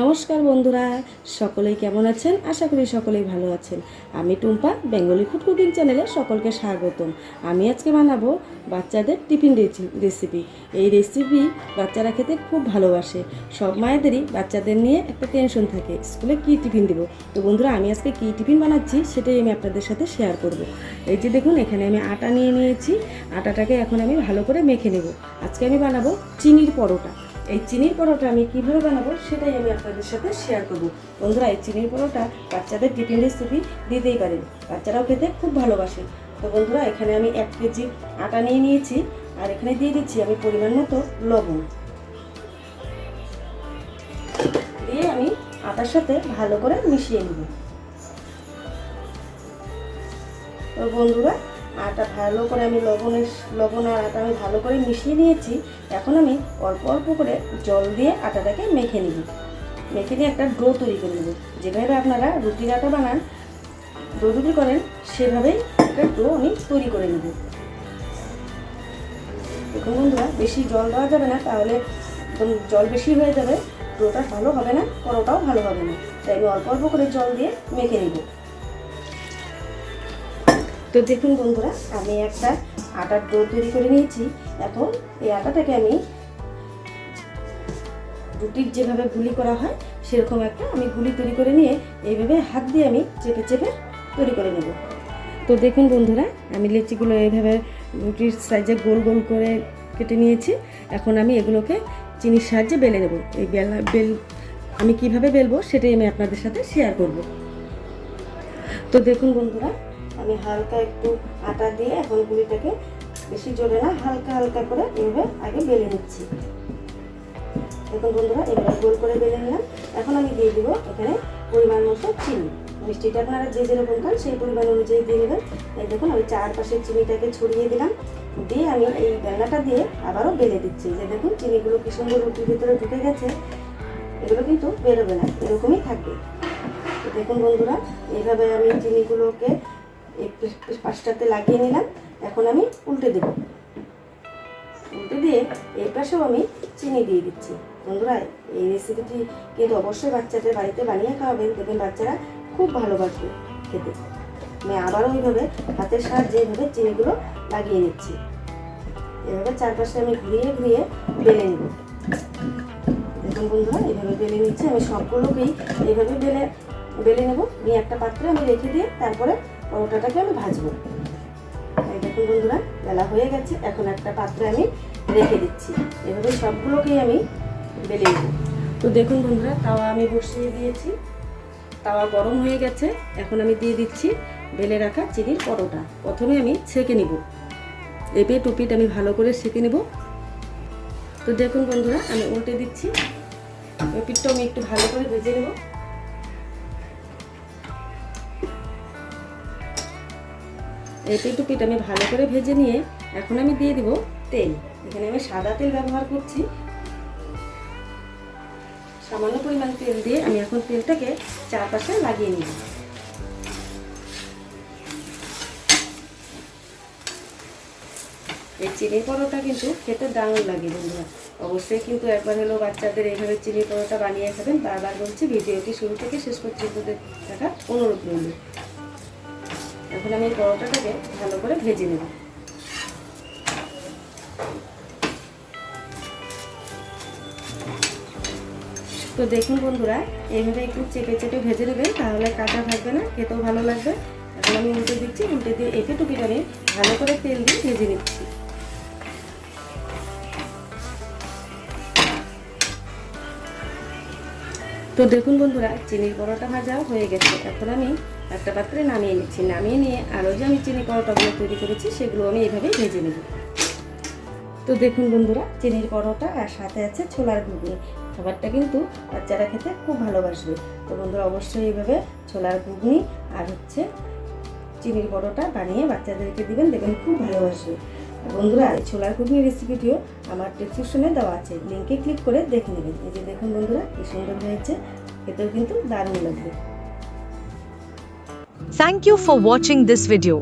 নমস্কার বন্ধুরা, সকলেই কেমন আছেন? আশা করি সকলেই ভালো আছেন। আমি টুম্পা, বেঙ্গলি ফুড কুকিং চ্যানেলে সকলকে স্বাগতম। আমি আজকে বানাবো বাচ্চাদের টিফিন রেসিপি এই রেসিপি বাচ্চারা খেতে খুব ভালোবাসে। সব মায়েদেরই বাচ্চাদের নিয়ে একটা টেনশন থাকে, স্কুলে কী টিফিন দেবো? তো বন্ধুরা, আমি আজকে কী টিফিন বানাচ্ছি সেটাই আমি আপনাদের সাথে শেয়ার করব। এই যে দেখুন, এখানে আমি আটা নিয়ে নিয়েছি। আটাটাকে এখন আমি ভালো করে মেখে নেব। আজকে আমি বানাবো চিনির পরোটা। এই চিনির পরোটা আমি কীভাবে বানাবো সেটাই আমি আপনাদের সাথে শেয়ার করব। বন্ধুরা, এই চিনির পরোটা বাচ্চাদের টিফিন রেসিপি দিতেই পারেন। বাচ্চারাও খেতে খুব ভালোবাসে। তো বন্ধুরা, এখানে আমি এক কেজি আটা নিয়ে নিয়েছি আর এখানে দিয়ে দিচ্ছি আমি পরিমাণ মতো লবণ। দিয়ে আমি আটার সাথে ভালো করে মিশিয়ে নেব। তো বন্ধুরা আটা ভালো করে আমি লবণের লবণ আর আটা আমি ভালো করে মিশিয়ে নিয়েছি। এখন আমি অল্প অল্প করে জল দিয়ে আটাটাকে মেখে নিব। মেখে নিয়ে একটা ডো তৈরি করে নেব। যেভাবে আপনারা রুটির আটা বানান, ডো রুটি করেন, সেভাবেই একটা ডো আমি তৈরি করে নেব। দেখুন বন্ধুরা, বেশি জল দেওয়া যাবে না, তাহলে একদম জল বেশি হয়ে যাবে। ডোটা ভালো হবে না, পরোটাও ভালো হবে না। তাই আমি অল্প অল্প করে জল দিয়ে মেখে নেব। তো দেখুন বন্ধুরা, আমি একটা আটার ডো তৈরি করে নিয়েছি। এখন এই আটাটাকে আমি রুটির যেভাবে গুলি করা হয়, সেরকম একটা আমি গুলি তৈরি করে নিয়ে এইভাবে হাত দিয়ে আমি চেপে চেপে তৈরি করে নেব। তো দেখুন বন্ধুরা, আমি লিচিগুলো এইভাবে রুটির সাইজে গোল গোল করে কেটে নিয়েছি। এখন আমি এগুলোকে চিনির সাহায্যে বেলে নেব। এই বেলা, বেল, আমি কীভাবে বেলবো সেটাই আমি আপনাদের সাথে শেয়ার করব। তো দেখুন বন্ধুরা আমি হালকা একটু আটা দিয়ে এখন গুলিটাকে বেশি জোরে না, হালকা হালকা করে এইভাবে আগে বেলে নিচ্ছি। দেখুন বন্ধুরা এভাবে গোল করে বেলে নিলাম। এখন আমি দিয়ে দিব এখানে পরিমাণ মতো চিনি। মিষ্টিটা আপনারা যে যেরকম খান, সেই পরিমাণ অনুযায়ী দিয়ে নেবেন এই দেখুন, আমি চারপাশে চিনিটাকে ছড়িয়ে দিলাম। দিয়ে আমি এই বেলনাটা দিয়ে আবারও বেলে দিচ্ছি। যে দেখুন, চিনিগুলো কি সুন্দর রুটির ভিতরে ঢুকে গেছে। এগুলো কিন্তু বেরোবে না, এরকমই থাকবে। দেখুন বন্ধুরা, এইভাবে আমি চিনিগুলোকে পাশটাতে লাগিয়ে নিলাম। এখন আমি উল্টে দেব। উল্টে দিয়ে এই পাশেও আমি চিনি দিয়ে দিচ্ছি। বন্ধুরা, এই রেসিপিটি কিন্তু অবশ্যই বাচ্চাদের বাড়িতে বানিয়ে খাওয়াবেন। দেখবেন বাচ্চারা খুব ভালোবাসবে খেতে। আমি আবারও ওইভাবে হাতের সাহায্যে এইভাবে চিনিগুলো লাগিয়ে নিচ্ছি। এভাবে চারপাশে আমি ঘুরিয়ে ঘুরিয়ে বেলে নেব। দেখুন বন্ধুরা, এইভাবে বেলে নিচ্ছি। আমি সবগুলোকেই এইভাবে বেলে বেলে নেব। নিয়ে একটা পাত্রে আমি রেখে দিয়ে তারপরে পরোটাটাকে আমি ভাজবো। এই দেখুন বন্ধুরা, বেলা হয়ে গেছে, এখন একটা পাত্রে আমি রেখে দিচ্ছি। এভাবে সবগুলোকেই আমি বেলে নেব। তো দেখুন বন্ধুরা, তাওয়া আমি বসিয়ে দিয়েছি। তাওয়া গরম হয়ে গেছে, এখন আমি দিয়ে দিচ্ছি বেলে রাখা চিনির পরোটা। প্রথমে আমি ছেঁকে নিব। এপে টুপিটা আমি ভালো করে ছেঁকে নেব। তো দেখুন বন্ধুরা, আমি উল্টে দিচ্ছি। এই পিঠটাও আমি একটু ভালো করে ভেজে নেব। এই পিঠু পিঠ আমি ভালো করে ভেজে নিয়ে এখন আমি দিয়ে দিব তেল। এখানে আমি সাদা তেল ব্যবহার করছি। সামান্য পরিমাণ তেল দিয়ে আমি এখন তেলটাকে চারপাশে লাগিয়ে নিব। এই চিনি পরোটা কিন্তু খেতে দারুণ লাগে বন্ধুরা। অবশ্যই কিন্তু একবার হলেও বাচ্চাদের এইভাবে চিনি পরোটা বানিয়ে খাবেন। বারবার বলছি, ভিডিওটি শুরু থেকে শেষ পর্যন্ত দেখা অনুরোধ রইল। এখন আমি এই পরোটাটাকে ভালো করে ভেজে নেব। তো দেখুন বন্ধুরা, এইভাবে একটু চেপে চেপে ভেজে নেবেন তাহলে কাঁচা থাকবে না, খেতেও ভালো লাগবে। এখন আমি উল্টে দিচ্ছি, উল্টে দিয়ে এঁকে টুকিটা আমি ভালো করে তেল দিয়ে ভেজে নিচ্ছি। তো দেখুন বন্ধুরা চিনির পরোটা ভাজা হয়ে গেছে। এখন আমি একটা পাত্রে নামিয়ে নিচ্ছি। নামিয়ে নিয়ে আরও যে আমি চিনি পরোটাগুলো তৈরি করেছি, সেগুলো আমি এইভাবেই ভেজে নেব। তো দেখুন বন্ধুরা, চিনির পরোটা আর সাথে আছে ছোলার ঘুগনি। খাবারটা কিন্তু বাচ্চারা খেতে খুব ভালোবাসবে। তো বন্ধুরা, অবশ্যই এইভাবে ছোলার ঘুগনি আর হচ্ছে চিনির পরোটা বানিয়ে বাচ্চাদেরকে দিবেন, দেখবেন খুব ভালোবাসবে। বন্ধুরা, এই ছোলার ঘুগনি রেসিপিটিও আমার ডিসক্রিপশনে দেওয়া আছে। লিঙ্কে ক্লিক করে দেখে নেবেন। এই যে দেখুন বন্ধুরা, কি সুন্দর হয়েছে। এতেও কিন্তু দারুণ লাগবে। Thank you for watching this video.